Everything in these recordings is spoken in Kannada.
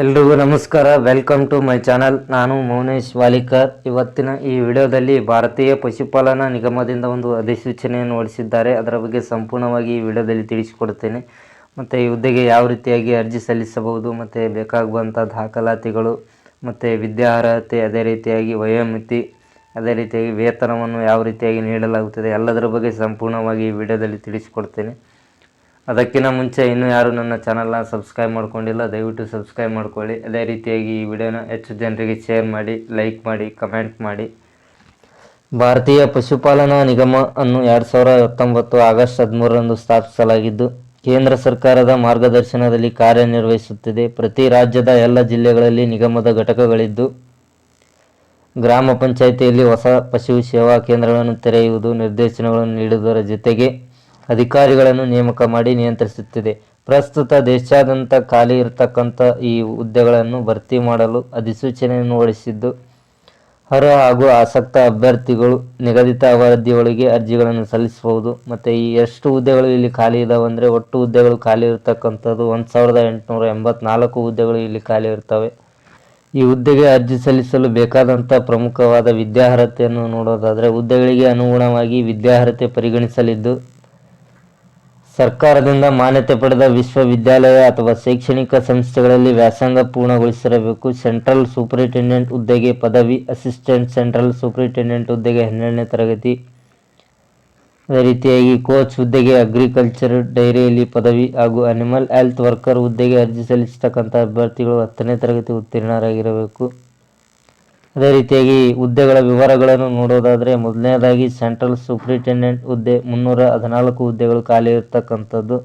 ಎಲ್ರಿಗೂ ನಮಸ್ಕಾರ. ವೆಲ್ಕಮ್ ಟು ಮೈ ಚಾನಲ್ ನಾನು ಮೌನೇಶ್ ವಾಲಿಕರ್. ಇವತ್ತಿನ ಈ ವಿಡಿಯೋದಲ್ಲಿ ಭಾರತೀಯ ಪಶುಪಾಲನಾ ನಿಗಮದಿಂದ ಒಂದು ಅಧಿಸೂಚನೆಯನ್ನು ಹೊರಡಿಸಿದ್ದಾರೆ. ಅದರ ಬಗ್ಗೆ ಸಂಪೂರ್ಣವಾಗಿ ಈ ವಿಡಿಯೋದಲ್ಲಿ ತಿಳಿಸಿಕೊಡುತ್ತೇನೆ. ಮತ್ತು ಈ ಹುದ್ದೆಗೆ ಯಾವ ರೀತಿಯಾಗಿ ಅರ್ಜಿ ಸಲ್ಲಿಸಬಹುದು, ಮತ್ತು ಬೇಕಾಗುವಂಥ ದಾಖಲಾತಿಗಳು, ಮತ್ತು ವಿದ್ಯಾರ್ಹತೆ, ಅದೇ ರೀತಿಯಾಗಿ ವಯೋಮಿತಿ, ಅದೇ ರೀತಿಯಾಗಿ ವೇತನವನ್ನು ಯಾವ ರೀತಿಯಾಗಿ ನೀಡಲಾಗುತ್ತದೆ, ಎಲ್ಲದರ ಬಗ್ಗೆ ಸಂಪೂರ್ಣವಾಗಿ ಈ ವಿಡಿಯೋದಲ್ಲಿ ತಿಳಿಸಿಕೊಡ್ತೇನೆ ಅದಕ್ಕಿಂತ ಮುಂಚೆ ಇನ್ನೂ ಯಾರು ನನ್ನ ಚಾನಲ್ನ ಸಬ್ಸ್ಕ್ರೈಬ್ ಮಾಡ್ಕೊಂಡಿಲ್ಲ, ದಯವಿಟ್ಟು ಸಬ್ಸ್ಕ್ರೈಬ್ ಮಾಡ್ಕೊಳ್ಳಿ. ಅದೇ ರೀತಿಯಾಗಿ ಈ ವಿಡಿಯೋನ ಹೆಚ್ಚು ಜನರಿಗೆ ಶೇರ್ ಮಾಡಿ ಲೈಕ್ ಮಾಡಿ ಕಮೆಂಟ್ ಮಾಡಿ. ಭಾರತೀಯ ಪಶುಪಾಲನಾ ನಿಗಮ ಅನ್ನು ಎರಡು ಸಾವಿರ ಹತ್ತೊಂಬತ್ತು ಆಗಸ್ಟ್ ಹದಿಮೂರರಂದು ಸ್ಥಾಪಿಸಲಾಗಿದ್ದು, ಕೇಂದ್ರ ಸರ್ಕಾರದ ಮಾರ್ಗದರ್ಶನದಲ್ಲಿ ಕಾರ್ಯನಿರ್ವಹಿಸುತ್ತಿದೆ. ಪ್ರತಿ ರಾಜ್ಯದ ಎಲ್ಲ ಜಿಲ್ಲೆಗಳಲ್ಲಿ ನಿಗಮದ ಘಟಕಗಳಿದ್ದು, ಗ್ರಾಮ ಪಂಚಾಯಿತಿಯಲ್ಲಿ ಹೊಸ ಪಶು ಸೇವಾ ಕೇಂದ್ರಗಳನ್ನು ತೆರೆಯುವುದು, ನಿರ್ದೇಶನಗಳನ್ನು ನೀಡುವುದರ ಜೊತೆಗೆ ಅಧಿಕಾರಿಗಳನ್ನು ನೇಮಕ ಮಾಡಿ ನಿಯಂತ್ರಿಸುತ್ತಿದೆ. ಪ್ರಸ್ತುತ ದೇಶಾದ್ಯಂತ ಖಾಲಿ ಇರತಕ್ಕಂಥ ಈ ಹುದ್ದೆಗಳನ್ನು ಭರ್ತಿ ಮಾಡಲು ಅಧಿಸೂಚನೆಯನ್ನು ಹೊರಡಿಸಿದ್ದು, ಅರ್ಹ ಹಾಗೂ ಆಸಕ್ತ ಅಭ್ಯರ್ಥಿಗಳು ನಿಗದಿತ ಅವಧಿಯೊಳಗೆ ಅರ್ಜಿಗಳನ್ನು ಸಲ್ಲಿಸಬಹುದು. ಮತ್ತು ಈ ಎಷ್ಟು ಹುದ್ದೆಗಳು ಇಲ್ಲಿ ಖಾಲಿ ಇದಾವೆ ಅಂದರೆ ಒಟ್ಟು ಹುದ್ದೆಗಳು ಖಾಲಿ ಇರತಕ್ಕಂಥದ್ದು ಒಂದು ಸಾವಿರದ ಎಂಟುನೂರ ಎಂಬತ್ನಾಲ್ಕು ಹುದ್ದೆಗಳು ಇಲ್ಲಿ ಖಾಲಿ ಇರ್ತವೆ. ಈ ಹುದ್ದೆಗೆ ಅರ್ಜಿ ಸಲ್ಲಿಸಲು ಬೇಕಾದಂಥ ಪ್ರಮುಖವಾದ ವಿದ್ಯಾರ್ಹತೆಯನ್ನು ನೋಡೋದಾದರೆ ಹುದ್ದೆಗಳಿಗೆ ಅನುಗುಣವಾಗಿ ವಿದ್ಯಾರ್ಹತೆ ಪರಿಗಣಿಸಲಿದ್ದು ಸರ್ಕಾರದಿಂದ ಮಾನ್ಯತೆ ಪಡೆದ ವಿಶ್ವವಿದ್ಯಾಲಯ ಅಥವಾ ಶೈಕ್ಷಣಿಕ ಸಂಸ್ಥೆಗಳಲ್ಲಿ ವ್ಯಾಸಂಗ ಪೂರ್ಣಗೊಳಿಸಿರಬೇಕು. ಸೆಂಟ್ರಲ್ ಸೂಪರಿಂಟೆಂಡೆಂಟ್ ಹುದ್ದೆಗೆ ಪದವಿ, ಅಸಿಸ್ಟೆಂಟ್ ಸೆಂಟ್ರಲ್ ಸೂಪರಿಂಟೆಂಡೆಂಟ್ ಹುದ್ದೆಗೆ ಹನ್ನೆರಡನೇ ತರಗತಿ. ಅದೇ ರೀತಿಯಾಗಿ ಕೋಚ್ ಹುದ್ದೆಗೆ ಅಗ್ರಿಕಲ್ಚರ್ ಡೈರಿಯಲ್ಲಿ ಪದವಿ ಹಾಗೂ ಅನಿಮಲ್ ಹೆಲ್ತ್ ವರ್ಕರ್ ಹುದ್ದೆಗೆ ಅರ್ಜಿ ಸಲ್ಲಿಸತಕ್ಕಂಥ ಅಭ್ಯರ್ಥಿಗಳು ಹತ್ತನೇ ತರಗತಿ ಉತ್ತೀರ್ಣರಾಗಿರಬೇಕು. ಅದೇ ರೀತಿಯಾಗಿ ಹುದ್ದೆಗಳ ವಿವರಗಳನ್ನು ನೋಡೋದಾದರೆ ಮೊದಲನೇದಾಗಿ ಸೆಂಟ್ರಲ್ ಸೂಪರಿಂಟೆಂಡೆಂಟ್ ಹುದ್ದೆ, ಮುನ್ನೂರ ಹದಿನಾಲ್ಕು ಹುದ್ದೆಗಳು ಖಾಲಿ ಇರತಕ್ಕಂಥದ್ದು.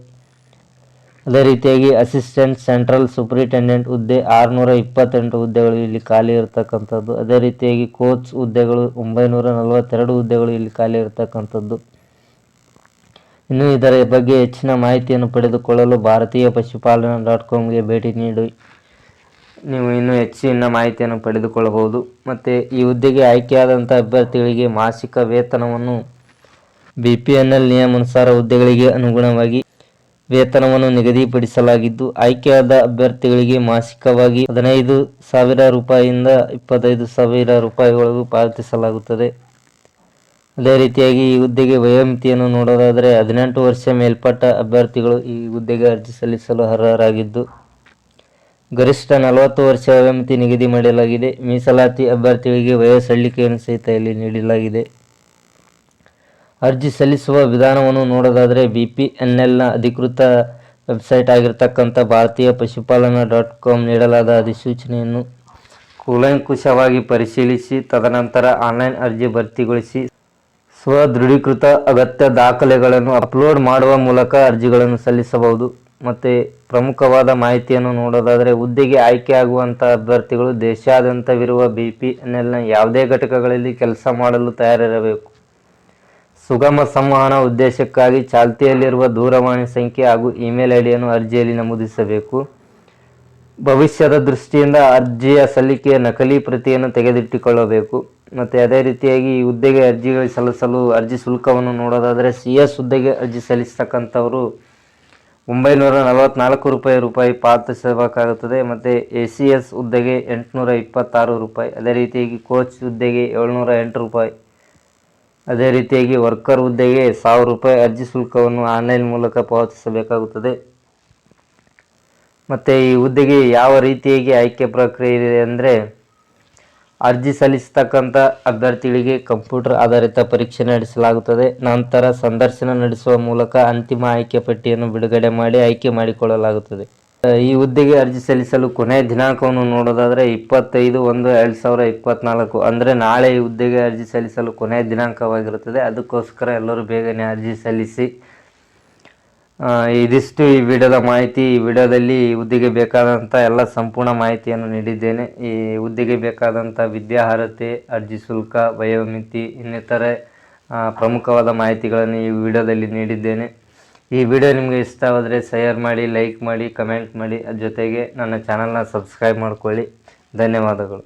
ಅದೇ ರೀತಿಯಾಗಿ ಅಸಿಸ್ಟೆಂಟ್ ಸೆಂಟ್ರಲ್ ಸೂಪರಿಂಟೆಂಡೆಂಟ್ ಹುದ್ದೆ, ಆರುನೂರ ಇಪ್ಪತ್ತೆಂಟು ಹುದ್ದೆಗಳು ಇಲ್ಲಿ ಖಾಲಿ ಇರತಕ್ಕಂಥದ್ದು. ಅದೇ ರೀತಿಯಾಗಿ ಕೋಚ್ ಹುದ್ದೆಗಳು, ಒಂಬೈನೂರ ನಲವತ್ತೆರಡು ಹುದ್ದೆಗಳು ಇಲ್ಲಿ ಖಾಲಿ ಇರತಕ್ಕಂಥದ್ದು. ಇನ್ನು ಇದರ ಬಗ್ಗೆ ಹೆಚ್ಚಿನ ಮಾಹಿತಿಯನ್ನು ಪಡೆದುಕೊಳ್ಳಲು ಭಾರತೀಯ ಪಶುಪಾಲನಾ ಡಾಟ್ ಕಾಮ್ಗೆ ಭೇಟಿ ನೀಡಿ. ನೀವು ಇನ್ನೂ ಹೆಚ್ಚಿನ ಮಾಹಿತಿಯನ್ನು ಪಡೆದುಕೊಳ್ಳಬಹುದು. ಮತ್ತು ಈ ಹುದ್ದೆಗೆ ಆಯ್ಕೆಯಾದಂಥ ಅಭ್ಯರ್ಥಿಗಳಿಗೆ ಮಾಸಿಕ ವೇತನವನ್ನು ಬಿ ಪಿ ಎನ್ ಎಲ್ ನಿಯಮಾನುಸಾರ ಹುದ್ದೆಗಳಿಗೆ ಅನುಗುಣವಾಗಿ ವೇತನವನ್ನು ನಿಗದಿಪಡಿಸಲಾಗಿದ್ದು, ಆಯ್ಕೆಯಾದ ಅಭ್ಯರ್ಥಿಗಳಿಗೆ ಮಾಸಿಕವಾಗಿ ಹದಿನೈದು ಸಾವಿರ ರೂಪಾಯಿಯಿಂದ ಇಪ್ಪತ್ತೈದು ಸಾವಿರ ರೂಪಾಯಿವರೆಗೂ ಪಾವತಿಸಲಾಗುತ್ತದೆ. ಅದೇ ರೀತಿಯಾಗಿ ಈ ಹುದ್ದೆಗೆ ವಯೋಮಿತಿಯನ್ನು ನೋಡೋದಾದರೆ ಹದಿನೆಂಟು ವರ್ಷ ಮೇಲ್ಪಟ್ಟ ಅಭ್ಯರ್ಥಿಗಳು ಈ ಹುದ್ದೆಗೆ ಅರ್ಜಿ ಸಲ್ಲಿಸಲು ಅರ್ಹರಾಗಿದ್ದು ಗರಿಷ್ಠ ನಲವತ್ತು ವರ್ಷ ವಯೋಮಿತಿ ನಿಗದಿ ಮಾಡಲಾಗಿದೆ. ಮೀಸಲಾತಿ ಅಭ್ಯರ್ಥಿಗಳಿಗೆ ವಯಸ್ಸಳ್ಳಿಕೆಯನ್ನು ಸಹಿತ ಇಲ್ಲಿ ನೀಡಲಾಗಿದೆ. ಅರ್ಜಿ ಸಲ್ಲಿಸುವ ವಿಧಾನವನ್ನು ನೋಡೋದಾದರೆ ಬಿ ಪಿ ಎನ್ ಎಲ್ನ ಅಧಿಕೃತ ವೆಬ್ಸೈಟ್ ಆಗಿರತಕ್ಕಂಥ ಭಾರತೀಯ ಪಶುಪಾಲನಾ ಡಾಟ್ ಕಾಮ್ ನೀಡಲಾದ ಅಧಿಸೂಚನೆಯನ್ನು ಕೂಲಂಕುಷವಾಗಿ ಪರಿಶೀಲಿಸಿ, ತದನಂತರ ಆನ್ಲೈನ್ ಅರ್ಜಿ ಭರ್ತಿಗೊಳಿಸಿ, ಸ್ವದೃಢೀಕೃತ ಅಗತ್ಯ ದಾಖಲೆಗಳನ್ನು ಅಪ್ಲೋಡ್ ಮಾಡುವ ಮೂಲಕ ಅರ್ಜಿಗಳನ್ನು ಸಲ್ಲಿಸಬಹುದು. ಮತ್ತು ಪ್ರಮುಖವಾದ ಮಾಹಿತಿಯನ್ನು ನೋಡೋದಾದರೆ ಹುದ್ದೆಗೆ ಆಯ್ಕೆಯಾಗುವಂಥ ಅಭ್ಯರ್ಥಿಗಳು ದೇಶಾದ್ಯಂತವಿರುವ ಬಿ ಪಿ ಎನ್ ಎಲ್ನ ಯಾವುದೇ ಘಟಕಗಳಲ್ಲಿ ಕೆಲಸ ಮಾಡಲು ತಯಾರಿರಬೇಕು. ಸುಗಮ ಸಂವಹನ ಉದ್ದೇಶಕ್ಕಾಗಿ ಚಾಲ್ತಿಯಲ್ಲಿರುವ ದೂರವಾಣಿ ಸಂಖ್ಯೆ ಹಾಗೂ ಇಮೇಲ್ ಐಡಿಯನ್ನು ಅರ್ಜಿಯಲ್ಲಿ ನಮೂದಿಸಬೇಕು. ಭವಿಷ್ಯದ ದೃಷ್ಟಿಯಿಂದ ಅರ್ಜಿಯ ಸಲ್ಲಿಕೆಯ ನಕಲಿ ಪ್ರತಿಯನ್ನು ತೆಗೆದಿಟ್ಟುಕೊಳ್ಳಬೇಕು. ಮತ್ತು ಅದೇ ರೀತಿಯಾಗಿ ಈ ಹುದ್ದೆಗೆ ಅರ್ಜಿಗಳು ಸಲ್ಲಿಸಲು ಅರ್ಜಿ ಶುಲ್ಕವನ್ನು ನೋಡೋದಾದರೆ ಸಿ ಎಸ್ ಹುದ್ದೆಗೆ ಅರ್ಜಿ ಸಲ್ಲಿಸ್ತಕ್ಕಂಥವರು ಒಂಬೈನೂರ ನಲವತ್ನಾಲ್ಕು ರೂಪಾಯಿ ರೂಪಾಯಿ ಪಾವತಿಸಬೇಕಾಗುತ್ತದೆ ಮತ್ತು ಎ ಸಿ ಎಸ್ ಹುದ್ದೆಗೆ ಎಂಟುನೂರ ಇಪ್ಪತ್ತಾರು ರೂಪಾಯಿ. ಅದೇ ರೀತಿಯಾಗಿ ಕೋಚ್ ಹುದ್ದೆಗೆ ಏಳ್ನೂರ ಎಂಟು ರೂಪಾಯಿ. ಅದೇ ರೀತಿಯಾಗಿ ವರ್ಕರ್ ಹುದ್ದೆಗೆ ಸಾವಿರ ರೂಪಾಯಿ ಅರ್ಜಿ ಶುಲ್ಕವನ್ನು ಆನ್ಲೈನ್ ಮೂಲಕ ಪಾವತಿಸಬೇಕಾಗುತ್ತದೆ. ಮತ್ತು ಈ ಹುದ್ದೆಗೆ ಯಾವ ರೀತಿಯಾಗಿ ಆಯ್ಕೆ ಪ್ರಕ್ರಿಯೆ ಇದೆ ಅಂದರೆ ಅರ್ಜಿ ಸಲ್ಲಿಸತಕ್ಕಂಥ ಅಭ್ಯರ್ಥಿಗಳಿಗೆ ಕಂಪ್ಯೂಟರ್ ಆಧಾರಿತ ಪರೀಕ್ಷೆ ನಡೆಸಲಾಗುತ್ತದೆ. ನಂತರ ಸಂದರ್ಶನ ನಡೆಸುವ ಮೂಲಕ ಅಂತಿಮ ಆಯ್ಕೆ ಪಟ್ಟಿಯನ್ನು ಬಿಡುಗಡೆ ಮಾಡಿ ಆಯ್ಕೆ ಮಾಡಿಕೊಳ್ಳಲಾಗುತ್ತದೆ. ಈ ಹುದ್ದೆಗೆ ಅರ್ಜಿ ಸಲ್ಲಿಸಲು ಕೊನೆಯ ದಿನಾಂಕವನ್ನು ನೋಡೋದಾದರೆ ಇಪ್ಪತ್ತೈದು ಒಂದು ಎರಡು ಸಾವಿರ ಇಪ್ಪತ್ತ್ನಾಲ್ಕು ಅಂದರೆ ನಾಳೆ ಈ ಹುದ್ದೆಗೆ ಅರ್ಜಿ ಸಲ್ಲಿಸಲು ಕೊನೆಯ ದಿನಾಂಕವಾಗಿರುತ್ತದೆ. ಅದಕ್ಕೋಸ್ಕರ ಎಲ್ಲರೂ ಬೇಗನೆ ಅರ್ಜಿ ಸಲ್ಲಿಸಿ ಇದಿಷ್ಟು ಈ ವಿಡಿಯೋದ ಮಾಹಿತಿ ಈ ವಿಡಿಯೋದಲ್ಲಿ ಹುದ್ದೆಗೆ ಬೇಕಾದಂಥ ಎಲ್ಲ ಸಂಪೂರ್ಣ ಮಾಹಿತಿಯನ್ನು ನೀಡಿದ್ದೇನೆ. ಈ ಹುದ್ದೆಗೆ ಬೇಕಾದಂಥ ವಿದ್ಯಾರ್ಹತೆ, ಅರ್ಜಿ ಶುಲ್ಕ, ವಯೋಮಿತಿ, ಇನ್ನಿತರೆ ಪ್ರಮುಖವಾದ ಮಾಹಿತಿಗಳನ್ನು ಈ ವಿಡಿಯೋದಲ್ಲಿ ನೀಡಿದ್ದೇನೆ. ಈ ವಿಡಿಯೋ ನಿಮಗೆ ಇಷ್ಟವಾದರೆ ಶೇರ್ ಮಾಡಿ ಲೈಕ್ ಮಾಡಿ ಕಮೆಂಟ್ ಮಾಡಿ ಅದ್ರ ಜೊತೆಗೆ ನನ್ನ ಚಾನಲ್ನ ಸಬ್ಸ್ಕ್ರೈಬ್ ಮಾಡ್ಕೊಳ್ಳಿ. ಧನ್ಯವಾದಗಳು.